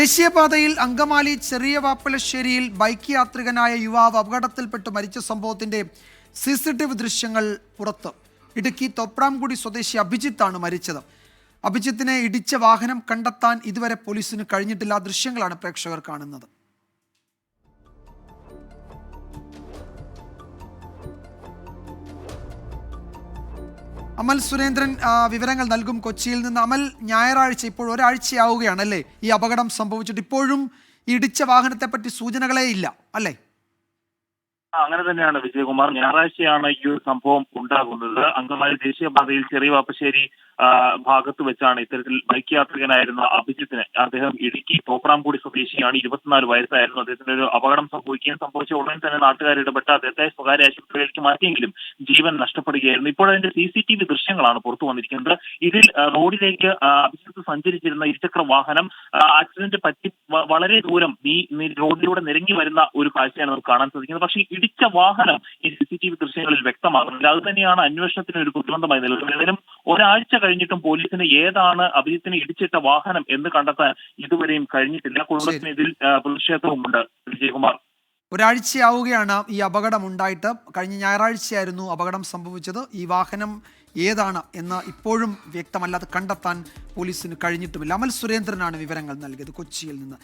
ദേശീയപാതയിൽ അങ്കമാലി ചെറിയ വാപ്പലശ്ശേരിയിൽ ബൈക്ക് യാത്രികനായ യുവാവ് അപകടത്തിൽപ്പെട്ട് മരിച്ച സംഭവത്തിന്റെ സി സി ടി വി ദൃശ്യങ്ങൾ പുറത്ത്. ഇടുക്കി തൊപ്രാംകുടി സ്വദേശി അഭിജിത്താണ് മരിച്ചത്. അഭിജിത്തിനെ ഇടിച്ച വാഹനം കണ്ടെത്താൻ ഇതുവരെ പോലീസിന് കഴിഞ്ഞിട്ടില്ല. ദൃശ്യങ്ങളാണ് പ്രേക്ഷകർ കാണുന്നത്. അമൽ സുരേന്ദ്രൻ വിവരങ്ങൾ നൽകും കൊച്ചിയിൽ നിന്ന്. അമൽ ഞായറാഴ്ച ഇപ്പോൾ ഒരാഴ്ചയാവുകയാണ് അല്ലേ ഈ അപകടം സംഭവിച്ചിട്ട് ഇപ്പോഴും ഇടിച്ച വാഹനത്തെപ്പറ്റി സൂചനകളേ ഇല്ല അല്ലേ? അങ്ങനെ തന്നെയാണ് വിജയകുമാർ. ഞായറാഴ്ചയാണ് ഈ ഒരു സംഭവം ഉണ്ടാകുന്നത്. അങ്കമാലി ദേശീയപാതയിൽ ചെറിയ വാപ്പശ്ശേരി ഭാഗത്ത് വെച്ചാണ് ഇത്തരത്തിൽ ബൈക്ക് യാത്രികനായിരുന്ന അഭിജിത്തിന് അദ്ദേഹം ഇടുക്കി തോപ്രാംകുടി സ്വദേശിയാണ്. ഇരുപത്തിനാല് വയസ്സായിരുന്നു അദ്ദേഹത്തിന് ഒരു അപകടം സംഭവിക്കുകയും സംഭവിച്ച ഉടൻ തന്നെ നാട്ടുകാർ ഇടപെട്ട് അദ്ദേഹത്തെ സ്വകാര്യ ആശുപത്രിയിലേക്ക് മാറ്റിയെങ്കിലും ജീവൻ നഷ്ടപ്പെടുകയായിരുന്നു. ഇപ്പോൾ അതിന്റെ സി സി ടി വി ദൃശ്യങ്ങളാണ് പുറത്തു വന്നിരിക്കുന്നത്. ഇതിൽ റോഡിലേക്ക് അഭിജിത്ത് സഞ്ചരിച്ചിരുന്ന ഇരുചക്ര വാഹനം ആക്സിഡന്റ് പറ്റി വളരെ ദൂരം ഈ റോഡിലൂടെ നിരങ്ങി വരുന്ന ഒരു കാഴ്ചയാണ് നമുക്ക് കാണാൻ സാധിക്കുന്നത്. പക്ഷേ ഇടിച്ച വാഹനം ഈ സി സി ടി വി ദൃശ്യങ്ങളിൽ വ്യക്തമാകുന്നില്ല അത് തന്നെയാണ് അന്വേഷണത്തിന് ഒരു പ്രതിബന്ധമായി നിൽക്കുന്നത് ഏതായാലും ഒരാഴ്ച കഴിഞ്ഞിട്ടും പോലീസിന് ഏതാണ് അഭിജിത്തിനെ ഇടിച്ചിട്ട വാഹനം എന്ന് കണ്ടെത്താൻ ഇതുവരെയും കഴിഞ്ഞിട്ടില്ല. കുടുംബത്തിന് ഇതിൽ പ്രതിഷേധവുമുണ്ട് വിജയകുമാർ. ഒരാഴ്ചയാവുകയാണ് ഈ അപകടം ഉണ്ടായിട്ട് കഴിഞ്ഞ ഞായറാഴ്ചയായിരുന്നു അപകടം സംഭവിച്ചത്. ഈ വാഹനം ഏതാണ് എന്ന് ഇപ്പോഴും വ്യക്തമല്ലാതെ കണ്ടെത്താൻ പോലീസിന് കഴിഞ്ഞിട്ടുമില്ല. അമൽ സുരേന്ദ്രനാണ് വിവരങ്ങൾ നൽകിയത് കൊച്ചിയിൽ നിന്ന്.